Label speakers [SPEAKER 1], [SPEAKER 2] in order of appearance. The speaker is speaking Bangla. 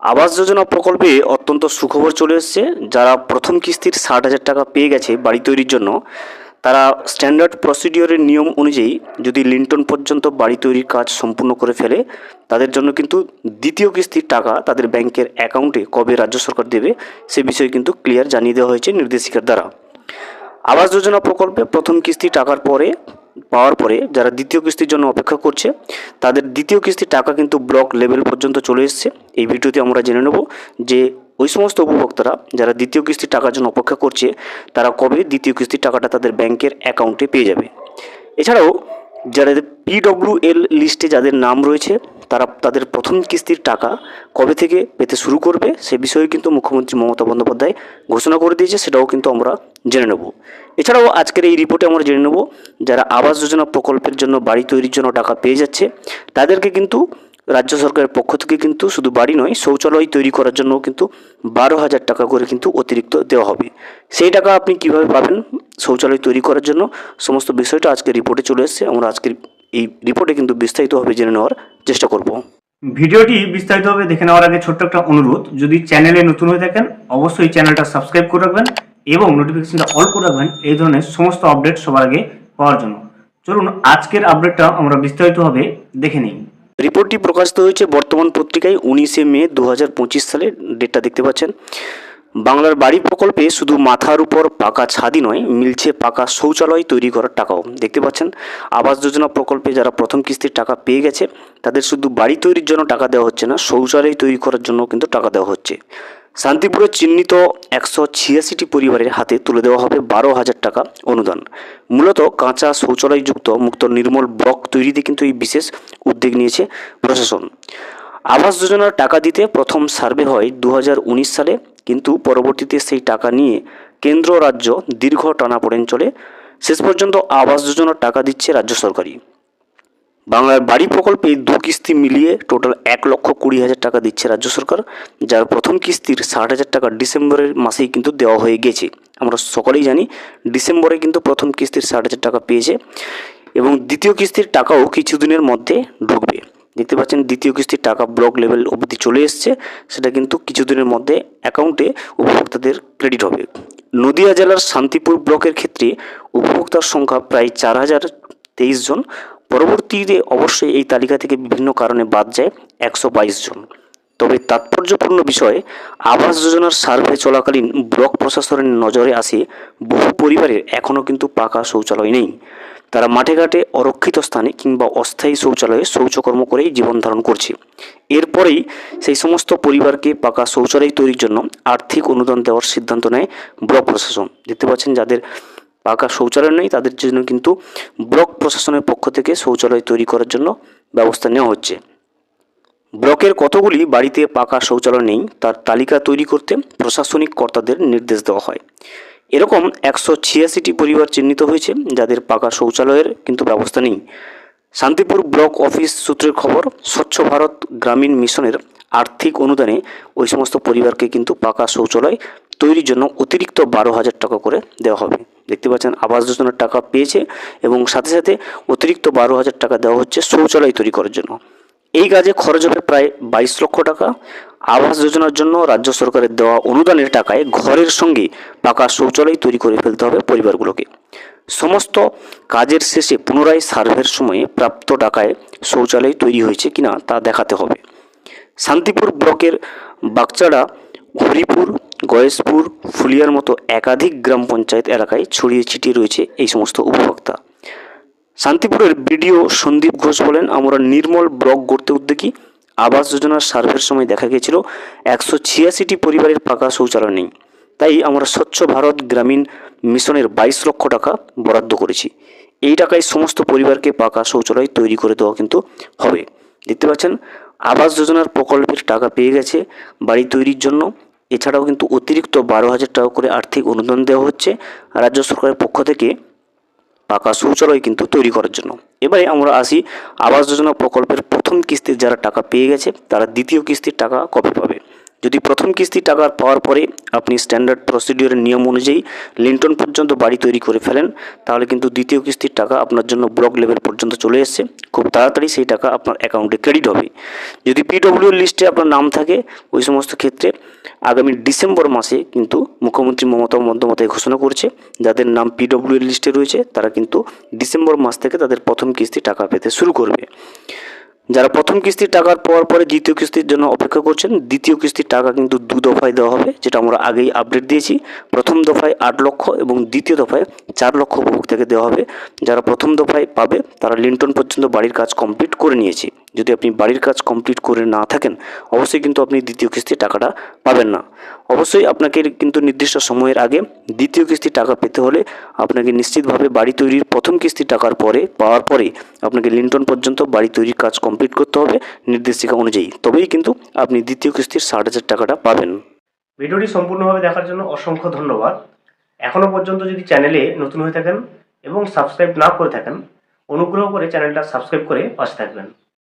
[SPEAKER 1] আবাস যোজনা প্রকল্পে অত্যন্ত সুখবর চলে এসেছে। যারা প্রথম কিস্তির ষাট হাজার টাকা পেয়ে গেছে বাড়ি তৈরির জন্য, তারা স্ট্যান্ডার্ড প্রসিডিওরের নিয়ম অনুযায়ী যদি লিন্টন পর্যন্ত বাড়ি তৈরির কাজ সম্পূর্ণ করে ফেলে, তাদের জন্য কিন্তু দ্বিতীয় কিস্তির টাকা তাদের ব্যাংকের অ্যাকাউন্টে কবে রাজ্য সরকার দেবে, সে বিষয়ে কিন্তু ক্লিয়ার জানিয়ে দেওয়া হয়েছে নির্দেশিকার দ্বারা। আবাস যোজনা প্রকল্পে প্রথম কিস্তি টাকার পরে, পাওয়ার পরে যারা দ্বিতীয় কিস্তির জন্য অপেক্ষা করছে, তাদের দ্বিতীয় কিস্তির টাকা কিন্তু ব্লক লেভেল পর্যন্ত চলে এসছে। এই ভিডিওতে আমরা জেনে নেব যে ওই সমস্ত উপভোক্তারা যারা দ্বিতীয় কিস্তির টাকার জন্য অপেক্ষা করছে, তারা কবে দ্বিতীয় কিস্তির টাকাটা তাদের ব্যাংকের অ্যাকাউন্টে পেয়ে যাবে। এছাড়াও যারা পিডব্লিউ এল লিস্টে যাদের নাম রয়েছে, তারা তাদের প্রথম কিস্তির টাকা কবে থেকে পেতে শুরু করবে, সে বিষয়ে কিন্তু মুখ্যমন্ত্রী মমতা বন্দ্যোপাধ্যায় ঘোষণা করে দিয়েছে। সেটাও কিন্তু আমরা জেনে নেব। এছাড়াও আজকের এই রিপোর্টে আমরা জেনে নেব যারা আবাস যোজনা প্রকল্পের জন্য বাড়ি তৈরির জন্য টাকা পেয়ে যাচ্ছে, তাদেরকে কিন্তু রাজ্য সরকারের পক্ষ থেকে কিন্তু শুধু বাড়ি নয়, শৌচালয় তৈরি করার জন্য কিন্তু বারো হাজার টাকা করে কিন্তু অতিরিক্ত দেওয়া হবে। সেই টাকা আপনি কীভাবে পাবেন শৌচালয় তৈরি করার জন্য, সমস্ত বিষয়টা আজকে রিপোর্টে চলে এসেছে। আমরা আজকের এই রিপোর্টে কিন্তু বিস্তারিতভাবে জেনে নেওয়ার চেষ্টা করব।
[SPEAKER 2] ভিডিওটি বিস্তারিতভাবে দেখে নেওয়ার আগে ছোট্ট একটা অনুরোধ, যদি চ্যানেলে নতুন হয়ে থাকেন, অবশ্যই চ্যানেলটা সাবস্ক্রাইব করে রাখবেন। এবং নোটিফিকেশনটা অল করে রাখবেন, এই ধরনের সমস্ত আপডেট সবার আগে পাওয়ার জন্য। চলুন, আজকের আপডেটটা আমরা বিস্তারিতভাবে দেখে নিই।
[SPEAKER 1] রিপোর্টটি প্রকাশিত হয়েছে বর্তমান পত্রিকায় উনিশে মে দু হাজার পঁচিশ সালে ডেটটা দেখতে পাচ্ছেন। বাংলার বাড়ি প্রকল্পে শুধু মাথার উপর পাকা ছাদি নয়, মিলছে পাকা শৌচালয় তৈরি করার টাকাও। দেখতে পাচ্ছেন, আবাস যোজনা প্রকল্পে যারা প্রথম কিস্তির টাকা পেয়ে গেছে, তাদের শুধু বাড়ি তৈরির জন্য টাকা দেওয়া হচ্ছে না, শৌচালয় তৈরি করার জন্য কিন্তু টাকা দেওয়া হচ্ছে। শান্তিপুরে চিহ্নিত একশো ছিয়াশিটি পরিবারের হাতে তুলে দেওয়া হবে বারো হাজার টাকা অনুদান। মূলত কাঁচা শৌচালয়যুক্ত মুক্ত নির্মল ব্লক তৈরিতে কিন্তু এই বিশেষ উদ্যোগ নিয়েছে প্রশাসন। আবাস যোজনার টাকা দিতে প্রথম সার্ভে হয় দু হাজার উনিশ সালে, কিন্তু পরবর্তীতে সেই টাকা নিয়ে কেন্দ্র রাজ্য দীর্ঘ টানাপোড়েন চলে। শেষ পর্যন্ত আবাস যোজনার টাকা দিচ্ছে রাজ্য সরকারই। বাংলার বাড়ি প্রকল্পে দু কিস্তি মিলিয়ে টোটাল এক লক্ষ কুড়ি হাজার টাকা দিচ্ছে রাজ্য সরকার, যার প্রথম কিস্তির ষাট হাজার টাকা ডিসেম্বরের মাসেই কিন্তু দেওয়া হয়ে গেছে। আমরা সকলেই জানি ডিসেম্বরে কিন্তু প্রথম কিস্তির ষাট হাজার টাকা পেয়েছে এবং দ্বিতীয় কিস্তির টাকাও কিছুদিনের মধ্যে ঢুকবে। দেখতে পাচ্ছেন, দ্বিতীয় কিস্তির টাকা ব্লক লেভেল অবধি চলে এসছে। সেটা কিন্তু কিছুদিনের মধ্যে অ্যাকাউন্টে উপভোক্তাদের ক্রেডিট হবে। নদিয়া জেলার শান্তিপুর ব্লকের ক্ষেত্রে উপভোক্তার সংখ্যা প্রায় চার হাজার তেইশ জন। পরবর্তীতে অবশ্যই এই তালিকা থেকে বিভিন্ন কারণে বাদ যায় একশো বাইশ জন। তবে তাৎপর্যপূর্ণ বিষয়, আবাস যোজনার সার্ভে চলাকালীন ব্লক প্রশাসনের নজরে আসে বহু পরিবারের এখনও কিন্তু পাকা শৌচালয় নেই। তারা মাঠে ঘাটে অরক্ষিত স্থানে কিংবা অস্থায়ী শৌচালয়ে শৌচকর্ম করেই জীবন ধারণ করছে। এরপরেই সেই সমস্ত পরিবারকে পাকা শৌচালয় তৈরির জন্য আর্থিক অনুদান দেওয়ার সিদ্ধান্ত নেয় ব্লক প্রশাসন। দেখতে পাচ্ছেন যাদের পাকা শৌচালয় নেই, তাদের জন্য কিন্তু ব্লক প্রশাসনের পক্ষ থেকে শৌচালয় তৈরি করার জন্য ব্যবস্থা নেওয়া হচ্ছে। ব্লকের কতগুলি বাড়িতে পাকা শৌচালয় নেই, তার তালিকা তৈরি করতে প্রশাসনিক কর্তাদের নির্দেশ দেওয়া হয়। এরকম একশো ছিয়াশিটি পরিবার চিহ্নিত হয়েছে, যাদের পাকা শৌচালয়ের কিন্তু ব্যবস্থা নেই। শান্তিপুর ব্লক অফিস সূত্রের খবর, স্বচ্ছ ভারত গ্রামীণ মিশনের আর্থিক অনুদানে ওই সমস্ত পরিবারকে কিন্তু পাকা শৌচালয় তৈরির জন্য অতিরিক্ত বারো হাজার টাকা করে দেওয়া হবে। দেখতে পাচ্ছেন, আবাস যোজনার টাকা পেয়েছে এবং সাথে সাথে অতিরিক্ত বারো হাজার টাকা দেওয়া হচ্ছে শৌচালয় তৈরি করার জন্য। এই কাজে খরচ হবে প্রায় বাইশ লক্ষ টাকা। আবাস যোজনার জন্য রাজ্য সরকারের দেওয়া অনুদানের টাকায় ঘরের সঙ্গে পাকা শৌচালয় তৈরি করে ফেলতে হবে পরিবারগুলোকে। সমস্ত কাজের শেষে পুনরায় সার্ভের সময়ে প্রাপ্ত টাকায় শৌচালয় তৈরি হয়েছে কিনা তা দেখাতে হবে। শান্তিপুর ব্লকের বাগচাড়া, হরিপুর, গয়েশপুর, ফুলিয়ার মতো একাধিক গ্রাম পঞ্চায়েত এলাকায় ছড়িয়ে ছিটিয়ে রয়েছে এই সমস্ত উপভোক্তা। শান্তিপুরের বিডিও সন্দীপ ঘোষ বলেন, আমরা নির্মল ব্লক গড়তে উদ্যোগী। আবাস যোজনার সার্ভের সময় দেখা গেছিল একশো ছিয়াশিটি পরিবারের পাকা শৌচালয় নেই। তাই আমরা স্বচ্ছ ভারত গ্রামীণ মিশনের বাইশ লক্ষ টাকা বরাদ্দ করেছি। এই টাকায় সমস্ত পরিবারকে পাকা শৌচালয় তৈরি করে দেওয়া কিন্তু হবে। দেখতে পাচ্ছেন, আবাস যোজনার প্রকল্পের টাকা পেয়ে গেছে বাড়ি তৈরির জন্য। এছাড়াও কিন্তু অতিরিক্ত বারো হাজার টাকা করে আর্থিক অনুদান দেওয়া হচ্ছে রাজ্য সরকারের পক্ষ থেকে পাকা শৌচালয় কিন্তু তৈরি করার জন্য। এবারে আমরা আসি আবাস যোজনা প্রকল্পের প্রথম কিস্তির যারা টাকা পেয়ে গেছে, তারা দ্বিতীয় কিস্তির টাকা কবে পাবে? যদি প্রথম কিস্তি টাকা পাওয়ার পরে আপনি স্ট্যান্ডার্ড প্রসিডিওরের নিয়ম অনুযায়ী লিন্টন পর্যন্ত বাড়ি তৈরি করে ফেলেন, তাহলে কিন্তু দ্বিতীয় কিস্তির টাকা আপনার জন্য ব্লক লেভেল পর্যন্ত চলে এসছে। খুব তাড়াতাড়ি সেই টাকা আপনার অ্যাকাউন্টে ক্রেডিট হবে। যদি পিডব্লিউর লিস্টে আপনার নাম থাকে, ওই সমস্ত ক্ষেত্রে আগামী ডিসেম্বর মাসে কিন্তু মুখ্যমন্ত্রী মমতা বন্দ্যোপাধ্যায় ঘোষণা করছে, যাদের নাম পিডব্লিউর লিস্টে রয়েছে, তারা কিন্তু ডিসেম্বর মাস থেকে তাদের প্রথম কিস্তি টাকা পেতে শুরু করবে। যারা প্রথম কিস্তির টাকার পর পরে দ্বিতীয় কিস্তির জন্য অপেক্ষা করছেন, দ্বিতীয় কিস্তির টাকা কিন্তু দু দফায় দেওয়া হবে, যেটা আমরা আগেই আপডেট দিয়েছি। প্রথম দফায় আট লক্ষ এবং দ্বিতীয় দফায় চার লক্ষ উপভোক্তাকে দেওয়া হবে। যারা প্রথম দফায় পাবে, তারা লিন্টন পর্যন্ত বাড়ির কাজ কমপ্লিট করে নিয়েছে। যদি আপনি বাড়ির কাজ কমপ্লিট করে না থাকেন, অবশ্যই কিন্তু আপনি দ্বিতীয় কিস্তির টাকাটা পাবেন না। অবশ্যই আপনাকে কিন্তু নির্দিষ্ট সময়ের আগে দ্বিতীয় কিস্তির টাকা পেতে হলে আপনাকে নিশ্চিতভাবে বাড়ি তৈরির প্রথম কিস্তির টাকার পরে, পাওয়ার পরে আপনাকে লিন্টন পর্যন্ত বাড়ি তৈরির কাজ কমপ্লিট করতে হবে নির্দেশিকা অনুযায়ী। তবেই কিন্তু আপনি দ্বিতীয় কিস্তির ষাট হাজার টাকাটা পাবেন।
[SPEAKER 2] ভিডিওটি সম্পূর্ণভাবে দেখার জন্য অসংখ্য ধন্যবাদ। এখনও পর্যন্ত যদি চ্যানেলে নতুন হয়ে থাকেন এবং সাবস্ক্রাইব না করে থাকেন, অনুগ্রহ করে চ্যানেলটা সাবস্ক্রাইব করে পাশে থাকবেন।